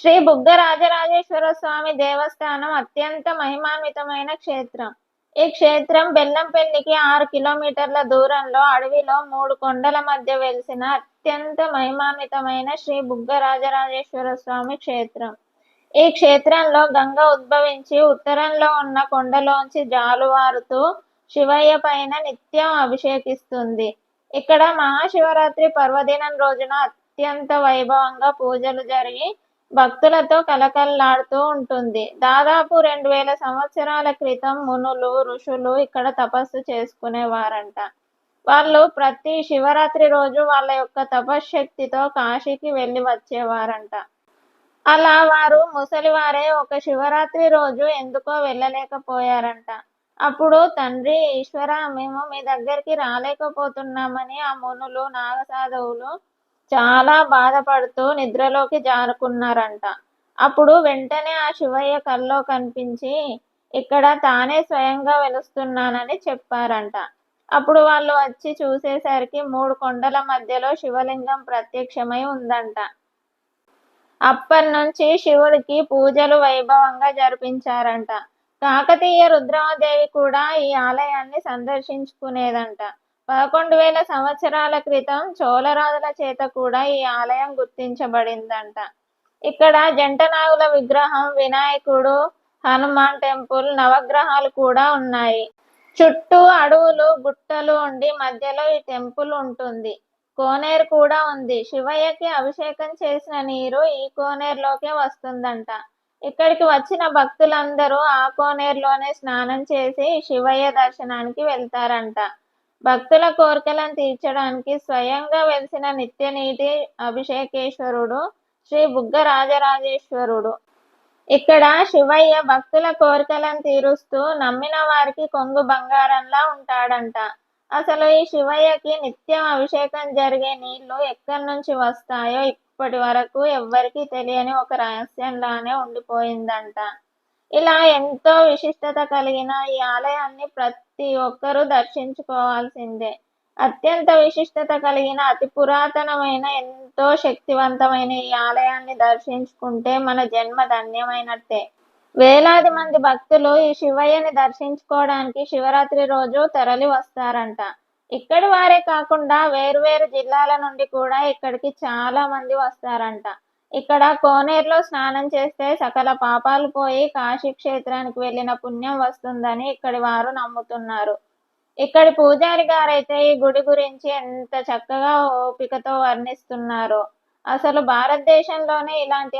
శ్రీ బుగ్గ రాజరాజేశ్వర స్వామి దేవస్థానం అత్యంత మహిమాన్వితమైన క్షేత్రం. ఈ క్షేత్రం బెల్లంపల్లికి ఆరు కిలోమీటర్ల దూరంలో అడవిలో మూడు కొండల మధ్య వెలిసిన అత్యంత మహిమాన్వితమైన శ్రీ బుగ్గ రాజరాజేశ్వర స్వామి క్షేత్రం. ఈ క్షేత్రంలో గంగ ఉద్భవించి ఉత్తరంలో ఉన్న కొండలోంచి జాలువారుతూ శివయ్య పైన నిత్యం అభిషేకిస్తుంది. ఇక్కడ మహాశివరాత్రి పర్వదినం రోజున అత్యంత వైభవంగా పూజలు జరిగి భక్తులతో కలకల్లాడుతూ ఉంటుంది. దాదాపు రెండు వేల సంవత్సరాల క్రితం మునులు ఋషులు ఇక్కడ తపస్సు చేసుకునేవారంట. వాళ్ళు ప్రతి శివరాత్రి రోజు వాళ్ళ యొక్క తపశ్శక్తితో కాశీకి వెళ్ళి వచ్చేవారంట. అలా వారు ముసలివారే ఒక శివరాత్రి రోజు ఎందుకో వెళ్ళలేకపోయారంట. అప్పుడు తండ్రి ఈశ్వర మేము మీ దగ్గరికి రాలేకపోతున్నామని ఆ మునులు నాగసాధవులు చాలా బాధపడుతూ నిద్రలోకి జారుకున్నారంట. అప్పుడు వెంటనే ఆ శివయ్య కల్లో కనిపించి ఇక్కడ తానే స్వయంగా వెలుస్తున్నానని చెప్పారంట. అప్పుడు వాళ్ళు వచ్చి చూసేసరికి మూడు కొండల మధ్యలో శివలింగం ప్రత్యక్షమై ఉందంట. అప్పటి నుంచి శివుడికి పూజలు వైభవంగా జరిపించారంట. కాకతీయ రుద్రమదేవి కూడా ఈ ఆలయాన్ని సందర్శించుకునేదంట. పదకొండు వేల సంవత్సరాల క్రితం చోళరాజుల చేత కూడా ఈ ఆలయం గుర్తించబడిందంట. ఇక్కడ జంటనాగుల విగ్రహం వినాయకుడు హనుమాన్ టెంపుల్ నవగ్రహాలు కూడా ఉన్నాయి. చుట్టూ అడవులు గుట్టలు ఉండి మధ్యలో ఈ టెంపుల్ ఉంటుంది. కోనేరు కూడా ఉంది. శివయ్యకి అభిషేకం చేసిన నీరు ఈ కోనేరులోకే వస్తుందంట. ఇక్కడికి వచ్చిన భక్తులందరూ ఆ కోనేరులోనే స్నానం చేసి శివయ్య దర్శనానికి వెళ్తారంట. భక్తుల కోరికలను తీర్చడానికి స్వయంగా వెలిసిన నిత్య నీటి అభిషేకేశ్వరుడు శ్రీ బుగ్గ రాజరాజేశ్వరుడు. ఇక్కడ శివయ్య భక్తుల కోరికలను తీరుస్తూ నమ్మిన వారికి కొంగు బంగారంలా ఉంటాడంట. అసలు ఈ శివయ్యకి నిత్యం అభిషేకం జరిగే నీళ్ళు ఎక్కడి నుంచి వస్తాయో ఇప్పటి వరకు ఎవ్వరికీ తెలియని ఒక రహస్యంలానే ఉండిపోయిందంట. ఇలా ఎంతో విశిష్టత కలిగిన ఈ ఆలయాన్ని ప్రతి ఒక్కరూ దర్శించుకోవాల్సిందే. అత్యంత విశిష్టత కలిగిన అతి పురాతనమైన ఎంతో శక్తివంతమైన ఈ ఆలయాన్ని దర్శించుకుంటే మన జన్మ ధన్యమైనట్టే. వేలాది మంది భక్తులు ఈ శివయ్యని దర్శించుకోవడానికి శివరాత్రి రోజు తరలి వస్తారంట. ఇక్కడి వారే కాకుండా వేరువేరు జిల్లాల నుండి కూడా ఇక్కడికి చాలా మంది వస్తారంట. ఇక్కడ కోనేరులో స్నానం చేస్తే సకల పాపాలు పోయి కాశీ క్షేత్రానికి వెళ్ళిన పుణ్యం వస్తుందని ఇక్కడి వారు నమ్ముతున్నారు. ఇక్కడి పూజారి గారైతే ఈ గుడి గురించి ఎంత చక్కగా ఓపికతో వర్ణిస్తున్నారు. అసలు భారతదేశంలోనే ఇలాంటి